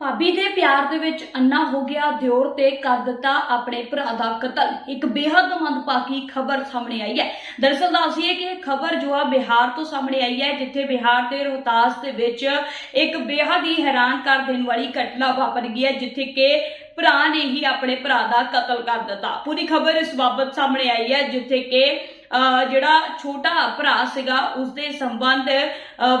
ਭਾਬੀ ਦੇ ਪਿਆਰ ਦੇ ਵਿੱਚ ਅੰਨਾ ਹੋ ਗਿਆ, ਦਿਓਰ ਤੇ ਕਰ ਦਿੱਤਾ ਆਪਣੇ ਭਰਾ ਦਾ ਕਤਲ। ਇੱਕ ਬੇਹੱਦ ਮੰਦਭਾਗੀ ਖਬਰ ਸਾਹਮਣੇ ਆਈ ਹੈ। ਦਰਸਲ ਦੱਸੀਏ ਕਿ ਖਬਰ ਜੋ ਆ ਬਿਹਾਰ ਤੋਂ ਸਾਹਮਣੇ ਆਈ ਹੈ, ਜਿੱਥੇ ਬਿਹਾਰ ਦੇ ਰੋਹਤਾਸ ਦੇ ਵਿੱਚ ਇੱਕ ਬੇਹੱਦ ਹੀ ਹੈਰਾਨ ਕਰ ਦੇਣ ਵਾਲੀ ਘਟਨਾ ਵਾਪਰ ਗਈ ਹੈ, ਜਿੱਥੇ ਕਿ ਭਰਾ ਨੇ ਹੀ ਆਪਣੇ ਭਰਾ ਦਾ ਕਤਲ ਕਰ ਦਿੱਤਾ। ਪੂਰੀ ਖਬਰ ਇਸ ਬਾਬਤ ਸਾਹਮਣੇ ਆਈ ਹੈ, ਜਿੱਥੇ ਕਿ ਜਿਹੜਾ ਛੋਟਾ ਭਰਾ ਸੀਗਾ, ਉਸਦੇ ਸੰਬੰਧ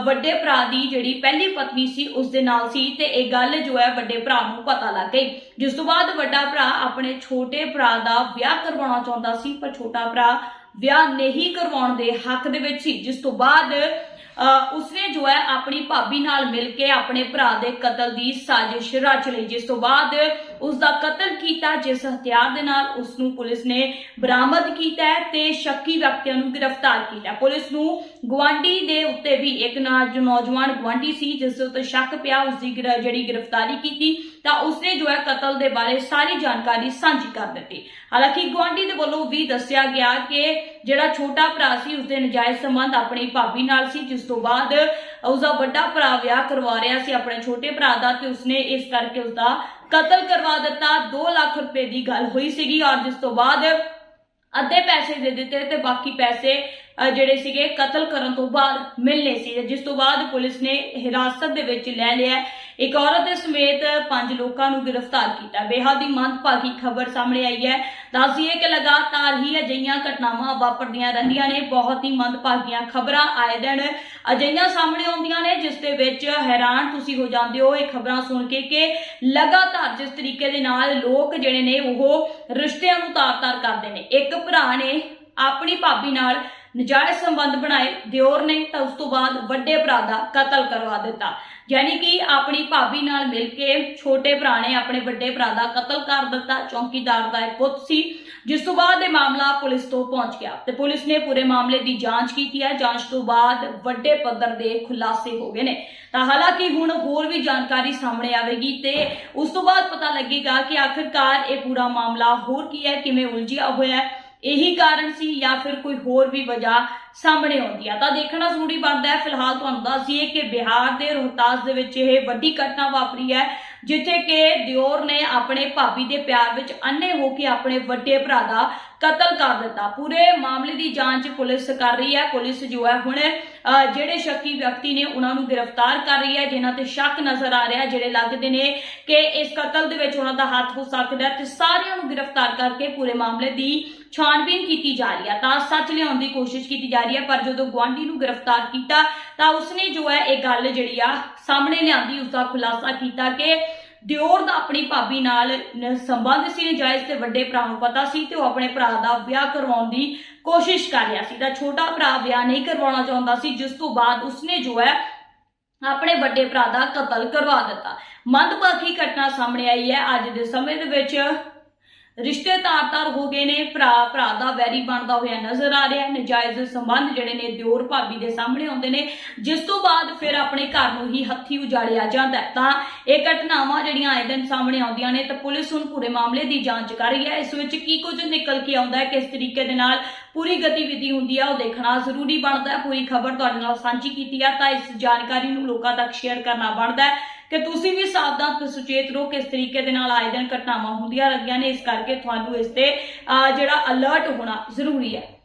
ਵੱਡੇ ਭਰਾ ਦੀ ਜਿਹੜੀ ਪਹਿਲੀ ਪਤਨੀ ਸੀ ਉਸ ਦੇ ਨਾਲ ਸੀ ਤੇ ਇਹ ਗੱਲ ਜੋ ਹੈ ਵੱਡੇ ਭਰਾ ਨੂੰ ਪਤਾ ਲੱਗ ਗਈ। ਜਿਸ ਤੋਂ ਬਾਅਦ ਵੱਡਾ ਭਰਾ ਆਪਣੇ ਛੋਟੇ ਭਰਾ ਦਾ ਵਿਆਹ ਕਰਵਾਉਣਾ ਚਾਹੁੰਦਾ ਸੀ, ਪਰ ਛੋਟਾ ਭਰਾ ਵਿਆਹ ਨਹੀਂ ਕਰਵਾਉਣ ਦੇ ਹੱਕ ਦੇ ਵਿੱਚ ਸੀ। ਜਿਸ ਤੋਂ ਬਾਅਦ ਉਸਨੇ ਜੋ ਹੈ ਆਪਣੀ ਭਾਬੀ ਨਾਲ ਮਿਲ ਕੇ ਆਪਣੇ ਭਰਾ ਦੇ ਕਤਲ ਦੀ ਸਾਜ਼ਿਸ਼ ਰਚ ਲਈ। ਜਿਸ ਤੋਂ ਬਾਅਦ ਉਸ ਦਾ ਕਤਲ ਕੀਤਾ, ਜਿਸ ਹਥਿਆਰ ਦੇ ਨਾਲ ਉਸ ਨੂੰ ਪੁਲਿਸ ਨੇ ਬਰਾਮਦ ਕੀਤਾ ਤੇ ਸ਼ੱਕੀ ਵਿਅਕਤੀਆਂ ਨੂੰ ਗ੍ਰਿਫਤਾਰ ਕੀਤਾ ਪੁਲਿਸ ਨੂੰ ਗਵਾਂਡੀ ਦੇ ਉੱਤੇ ਵੀ ਇੱਕ ਨੌਜਵਾਨ ਗਵਾਂਡੀ ਸੀ, ਜਿਸ ਦੇ ਉੱਤੇ ਸ਼ੱਕ ਪਿਆ ਉਸ ਦੀ ਜਿਹੜੀ ਗ੍ਰਿਫਤਾਰੀ ਕੀਤੀ, ਤਾਂ ਉਸਨੇ ਜੋ ਹੈ ਕਤਲ ਦੇ ਬਾਰੇ ਸਾਰੀ ਜਾਣਕਾਰੀ ਸਾਂਝੀ ਕਰ ਦਿੱਤੀ। ਹਾਲਾਂਕਿ ਗਵਾਂਡੀ ਦੇ ਵੱਲੋਂ ਵੀ ਦੱਸਿਆ ਗਿਆ ਕਿ ਜਿਹੜਾ ਛੋਟਾ ਭਰਾ ਸੀ, ਉਸਦੇ ਨਜਾਇਜ਼ ਸੰਬੰਧ ਆਪਣੀ ਭਾਬੀ ਨਾਲ ਸੀ, ਜਿਸ ਤੋਂ ਬਾਅਦ ਉਸਦਾ ਵੱਡਾ ਭਰਾ ਵਿਆਹ ਕਰਵਾ ਰਿਹਾ ਸੀ ਆਪਣੇ ਛੋਟੇ ਭਰਾ ਦਾ ਤੇ ਉਸਨੇ ਇਸ ਕਰਕੇ ਉਸਦਾ ਕਤਲ ਕਰਵਾ ਦਿੱਤਾ। 2 ਲੱਖ ਰੁਪਏ ਦੀ ਗੱਲ ਹੋਈ ਸੀਗੀ ਔਰ ਜਿਸ ਤੋਂ ਬਾਅਦ ਅੱਧੇ ਪੈਸੇ ਦੇ ਦਿੱਤੇ ਤੇ ਬਾਕੀ ਪੈਸੇ ਜਿਹੜੇ ਸੀਗੇ ਕਤਲ ਕਰਨ ਤੋਂ ਬਾਅਦ ਮਿਲਨੇ ਸੀ ਜਿਸ ਤੋਂ ਬਾਅਦ ਪੁਲਿਸ ਨੇ ਹਿਰਾਸਤ ਦੇ ਵਿੱਚ ਲੈ ਲਿਆ। ਇੱਕ ਔਰਤ ਦੇ ਸਮੇਤ ਪੰਜ ਲੋਕਾਂ ਨੂੰ ਗ੍ਰਿਫਤਾਰ ਕੀਤਾ। ਬੇਹੱਦ ਹੀ ਮੰਦਭਾਗੀ ਖਬਰ ਸਾਹਮਣੇ ਆਈ ਹੈ। ਦੱਸਦੀਏ ਕਿ ਲਗਾਤਾਰ ਹੀ ਅਜਿਹੀਆਂ ਘਟਨਾਵਾਂ ਵਾਪਰਦੀਆਂ ਰਹਿੰਦੀਆਂ ਨੇ, ਬਹੁਤ ਹੀ ਮੰਦਭਾਗੀਆਂ ਖਬਰਾਂ ਆਏ ਦਿਨ ਅਜਿਹੀਆਂ ਸਾਹਮਣੇ ਆਉਂਦੀਆਂ ਨੇ, ਜਿਸ ਦੇ ਵਿੱਚ ਹੈਰਾਨ ਤੁਸੀਂ ਹੋ ਜਾਂਦੇ ਹੋ ਇਹ ਖਬਰਾਂ ਸੁਣ ਕੇ ਕਿ ਲਗਾਤਾਰ ਜਿਸ ਤਰੀਕੇ ਦੇ ਨਾਲ ਲੋਕ ਜਿਹੜੇ ਨੇ ਉਹ ਰਿਸ਼ਤਿਆਂ ਨੂੰ ਤਾਰ-ਤਾਰ ਕਰਦੇ ਨੇ। ਇੱਕ ਭਰਾ ਨੇ ਆਪਣੀ ਭਾਬੀ ਨਾਲ ਨਜਾਇਜ਼ ਸੰਬੰਧ ਬਣਾਏ ਦਿਓਰ ਨੇ ਤਾਂ ਉਸ ਤੋਂ ਬਾਅਦ ਵੱਡੇ ਭਰਾ ਦਾ ਕਤਲ ਕਰਵਾ ਦਿੱਤਾ। ਯਾਨੀ ਕਿ ਆਪਣੀ ਭਾਬੀ ਨਾਲ ਮਿਲ ਕੇ ਛੋਟੇ ਭਰਾ ਨੇ ਆਪਣੇ ਵੱਡੇ ਭਰਾ ਦਾ ਕਤਲ ਕਰ ਦਿੱਤਾ। ਚੌਕੀਦਾਰ ਦਾ ਇਹ ਪੁੱਤ ਸੀ, ਜਿਸ ਤੋਂ ਬਾਅਦ ਇਹ ਮਾਮਲਾ ਪੁਲਿਸ ਤੋਂ ਪਹੁੰਚ ਗਿਆ ਤੇ ਪੁਲਿਸ ਨੇ ਪੂਰੇ ਮਾਮਲੇ ਦੀ ਜਾਂਚ ਕੀਤੀ ਹੈ। ਜਾਂਚ ਤੋਂ ਬਾਅਦ ਵੱਡੇ ਪੱਧਰ ਦੇ ਖੁਲਾਸੇ ਹੋ ਗਏ ਨੇ। ਤਾਂ ਹਾਲਾਂਕਿ ਹੁਣ ਹੋਰ ਵੀ ਜਾਣਕਾਰੀ ਸਾਹਮਣੇ ਆਵੇਗੀ ਤੇ ਉਸ ਤੋਂ ਬਾਅਦ ਪਤਾ ਲੱਗੇਗਾ ਕਿ ਆਖਿਰਕਾਰ ਇਹ ਪੂਰਾ ਮਾਮਲਾ ਹੋਰ ਕੀ ਹੈ, ਕਿਵੇਂ ਉਲਝਿਆ ਹੋਇਆ ਹੈ। ਇਹੀ ਕਾਰਨ ਸੀ ਜਾਂ ਫਿਰ ਕੋਈ ਹੋਰ ਵੀ ਵਜ੍ਹਾ ਸਾਹਮਣੇ ਆਉਂਦੀ ਆ। ਤਾਂ ਦੇਖਣਾ ਜ਼ਰੂਰੀ ਬਣਦਾ ਹੈ ਫਿਲਹਾਲ ਤੁਹਾਨੂੰ ਦੱਸ ਦਈਏ ਕਿ ਬਿਹਾਰ ਦੇ ਰੋਹਤਾਸ ਦੇ ਵਿੱਚ ਇਹ ਵੱਡੀ ਘਟਨਾ ਵਾਪਰੀ ਹੈ ਜਿੱਥੇ ਕਿ ਦਿਓਰ ਨੇ ਆਪਣੇ ਭਾਬੀ ਦੇ ਪਿਆਰ ਵਿੱਚ ਅੰਨੇ ਹੋ ਕੇ ਆਪਣੇ ਵੱਡੇ ਭਰਾ ਦਾ ਕਤਲ ਕਰ ਦਿੱਤਾ। ਪੂਰੇ ਮਾਮਲੇ ਦੀ ਜਾਂਚ ਪੁਲਿਸ ਕਰ ਰਹੀ ਹੈ। ਪੁਲਿਸ ਜੋ ਹੈ ਹੁਣ ਅਹ, ਜਿਹੜੇ ਸ਼ੱਕੀ ਵਿਅਕਤੀ ਨੇ ਉਹਨਾਂ ਨੂੰ ਗ੍ਰਿਫਤਾਰ ਕਰ ਰਹੀ ਹੈ ਜਿਨ੍ਹਾਂ ਤੇ ਸ਼ੱਕ ਨਜ਼ਰ ਆ ਰਿਹਾ ਜਿਹੜੇ ਲੱਗਦੇ ਨੇ ਕਿ ਇਸ ਕਤਲ ਦੇ ਵਿੱਚ ਉਹਨਾਂ ਦਾ ਹੱਥ ਹੋ ਸਕਦਾ ਤੇ ਸਾਰਿਆਂ ਨੂੰ ਗ੍ਰਿਫਤਾਰ ਕਰਕੇ ਪੂਰੇ ਮਾਮਲੇ ਦੀ ਛਾਣਬੀਨ ਕੀਤੀ ਜਾ ਰਹੀ ਹੈ ਤਾਂ ਸੱਚ ਲਿਆਉਣ ਦੀ ਕੋਸ਼ਿਸ਼ ਕੀਤੀ ਜਾ ਰਹੀ ਹੈ ਪਰ ਜਦੋਂ ਗੁਆਂਢੀ ਨੂੰ ਗ੍ਰਿਫਤਾਰ ਕੀਤਾ, ਤਾਂ ਉਸਨੇ ਜੋ ਹੈ ਇਹ ਗੱਲ ਜਿਹੜੀ ਆ ਸਾਹਮਣੇ ਲਿਆਂਦੀ ਉਸ ਦਾ ਖੁਲਾਸਾ ਕੀਤਾ ਕਿ ਦਿਓਰ ਦਾ ਆਪਣੀ ਭਾਬੀ ਨਾਲ ਸੰਬੰਧ ਸੀ, ਨਜਾਇਜ਼ ਤੇ ਵੱਡੇ ਭਰਾ ਨੂੰ ਪਤਾ ਸੀ ਤੇ ਉਹ ਆਪਣੇ ਭਰਾ ਦਾ ਵਿਆਹ ਕਰਵਾਉਣ ਦੀ ਕੋਸ਼ਿਸ਼ ਕਰ ਰਿਹਾ ਸੀ। ਤਾਂ ਛੋਟਾ ਭਰਾ ਵਿਆਹ ਨਹੀਂ ਕਰਵਾਉਣਾ ਚਾਹੁੰਦਾ ਸੀ, ਜਿਸ ਤੋਂ ਬਾਅਦ ਉਸਨੇ ਜੋ ਹੈ ਆਪਣੇ ਵੱਡੇ ਭਰਾ ਦਾ ਕਤਲ ਕਰਵਾ ਦਿੱਤਾ। ਮੰਦਭਾਗੀ ਘਟਨਾ ਸਾਹਮਣੇ ਆਈ ਹੈ। ਅੱਜ ਦੇ ਸਮੇਂ ਦੇ ਵਿੱਚ ਰਿਸ਼ਤੇ ਤਾਰ-ਤਾਰ ਹੋ ਗਏ ਨੇ ਭਰਾ ਭਰਾ ਦਾ ਵੈਰੀ ਬਣਦਾ ਹੋਇਆ ਨਜ਼ਰ ਆ ਰਿਹਾ ਹੈ, ਨਜਾਇਜ਼ ਸੰਬੰਧ ਜਿਹੜੇ ਨੇ ਦਿਓਰ ਭਾਬੀ ਦੇ ਸਾਹਮਣੇ ਆਉਂਦੇ ਨੇ, ਜਿਸ ਤੋਂ ਬਾਅਦ ਫਿਰ ਆਪਣੇ ਘਰ ਨੂੰ ਹੀ ਹੱਥੀ ਉਜਾੜਿਆ ਜਾਂਦਾ ਤਾਂ ਇਹ ਘਟਨਾਵਾਂ ਜਿਹੜੀਆਂ ਆਏ ਦਿਨ ਸਾਹਮਣੇ ਆਉਂਦੀਆਂ ਨੇ, ਤਾਂ ਪੁਲਿਸ ਹੁਣ ਪੂਰੇ ਮਾਮਲੇ ਦੀ ਜਾਂਚ ਕਰ ਰਹੀ ਹੈ। ਇਸ ਵਿੱਚ ਕੀ ਕੁਝ ਨਿਕਲ ਕੇ ਆਉਂਦਾ ਹੈ, ਕਿਸ ਤਰੀਕੇ ਦੇ ਨਾਲ ਪੂਰੀ ਗਤੀਵਿਧੀ ਹੁੰਦੀ ਆ ਉਹ ਦੇਖਣਾ ਜ਼ਰੂਰੀ ਬਣਦਾ ਹੈ। ਪੂਰੀ ਖਬਰ ਤੁਹਾਡੇ ਨਾਲ ਸਾਂਝੀ ਕੀਤੀ ਹੈ, ਤਾਂ ਇਸ ਜਾਣਕਾਰੀ ਨੂੰ ਲੋਕਾਂ ਤੱਕ ਸ਼ੇਅਰ ਕਰਨਾ ਬਣਦਾ ਹੈ। ਕਿ ਤੁਸੀਂ ਵੀ ਸਾਵਧਾਨ ਸੁਚੇਤ ਰਹੋ ਕਿਸ ਤਰੀਕੇ ਦੇ ਨਾਲ ਆਏ ਦਿਨ ਘਟਨਾਵਾਂ ਹੁੰਦੀਆਂ ਰਹਿੰਦੀਆਂ ਨੇ। ਇਸ ਕਰਕੇ ਤੁਹਾਨੂੰ ਇਸ ਤੇ ਅਹ, ਜਿਹੜਾ ਅਲਰਟ ਹੋਣਾ ਜ਼ਰੂਰੀ ਹੈ।